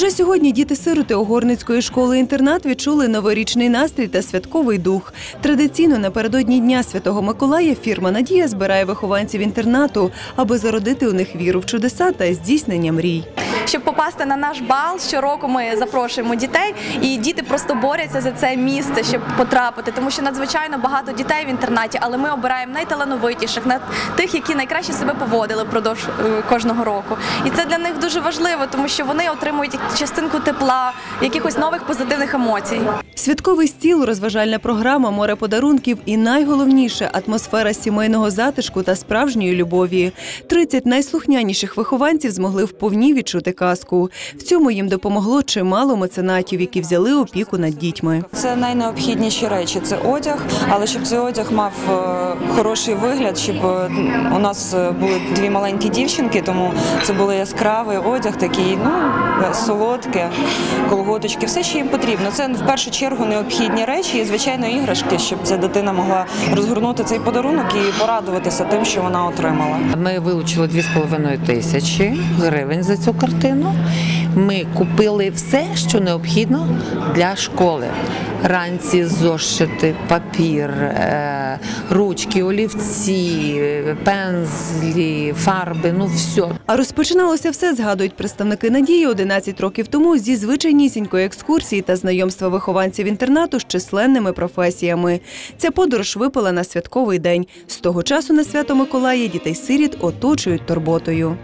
Уже сьогодні діти-сироти Огорницької школи-інтернат відчули новорічний настрій та святковий дух. Традиційно напередодні Дня Святого Миколая фірма Надія збирає вихованців інтернату, аби зародити у них віру в чудеса та здійснення мрій. Щоб попасти на наш бал, щороку ми запрошуємо дітей, і діти просто борються за це місце, щоб потрапити, тому що надзвичайно багато дітей в інтернаті, але ми обираємо найталановитіших, на тих, які найкраще себе поводили впродовж е, кожного року. І це для них дуже важливо, тому що вони отримують частинку тепла, якихось нових позитивних емоцій. Святковий стіл, розважальна програма, море подарунків і найголовніше атмосфера сімейного затишку та справжньої любові. 30 найслухняніших вихованців змогли вповні відчути казку. В цьому їм допомогло чимало меценатів, які взяли опіку над дітьми. Це найнеобхідніші речі. Це одяг, але щоб цей одяг мав е, хороший вигляд, щоб е, у нас е, були дві маленькі дівчинки, тому це був яскравий одяг, такий ну солодке, колготочки, все, що їм потрібно. Це в першу чергу необхідні речі і звичайно іграшки, щоб ця дитина могла розгорнути цей подарунок і порадуватися тим, що вона отримала. Ми вилучили 2,5 тисячі гривень за цю картину. Ми купили все, що необхідно для школи. Ранці, зошити, папір, е, ручки, олівці, пензлі, фарби, ну все. А розпочиналося все, згадують представники надії 11 років тому зі звичайнісінької екскурсії та знайомства вихованців інтернату з численними професіями. Ця подорож випала на святковий день. З того часу на свято Миколая дітей-сиріт оточують турботою.